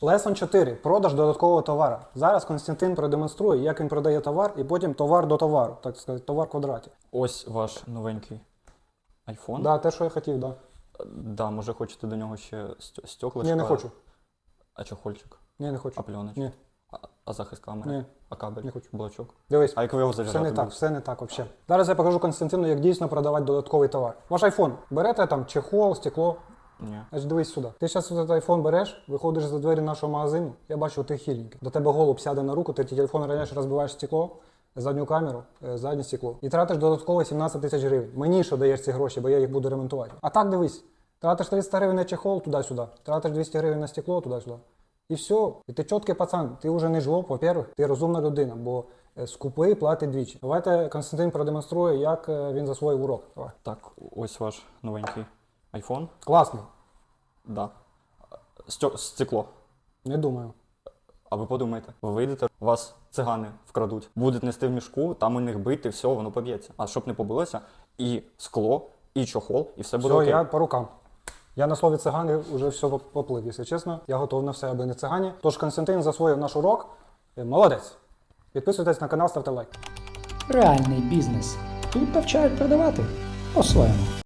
Лесон 4. Продаж додаткового товару. Зараз Константин продемонструє, як він продає товар, і потім товар до товару, так сказати, товар в квадраті. Ось ваш новенький iPhone. Да, те, що я хотів, да. Да, може хочете до нього ще стё- стеклишко. Ні, не хочу. А чохольчик? Ні, не хочу. А пленочок? Ні, А, а захист камери? ні, А кабель? Не хочу. Блочок? дивись. А як ви його Все не так, будете? все не так взагалі. Зараз я покажу Константину, як дійсно продавати додатковий товар. Ваш айфон. Берете там чехол, стекло. Ні. Значить, дивись сюди. Ти зараз цей айфон береш, виходиш за двері нашого магазину. Я бачу, ти хіленький. До тебе голуб сяде на руку, ти телефон раніше розбиваєш стекло, задню камеру, е, заднє стекло. І тратиш додатково 17 тисяч гривень. Мені що даєш ці гроші, бо я їх буду ремонтувати. А так дивись. Тратиш 300 гривень на чехол туди-сюди, тратиш 200 гривень на стекло туди-сюди. І все. І ти чіткий пацан, ти вже не жлоб, по-перше, ти розумна людина, бо е, скупий платить двічі. Давайте Константин продемонструє, як е, він засвоїв урок. Давай. Так, ось ваш новенький iPhone. Класний. Да. Стё- Стекло. Не думаю. А ви подумайте, ви вийдете, вас цигани вкрадуть, будуть нести в мішку, там у них бити, все, воно поб'ється. А щоб не побилося, і скло, і чохол, і все буде Все, окей. я по рукам. Я на слові цигани вже все поплив, якщо чесно. Я готов на все, аби не цигані. Тож Константин засвоїв наш урок. Е, Молодець. Підписуйтесь на канал, ставте лайк. Реальний бізнес. Тут навчають продавати по-своєму.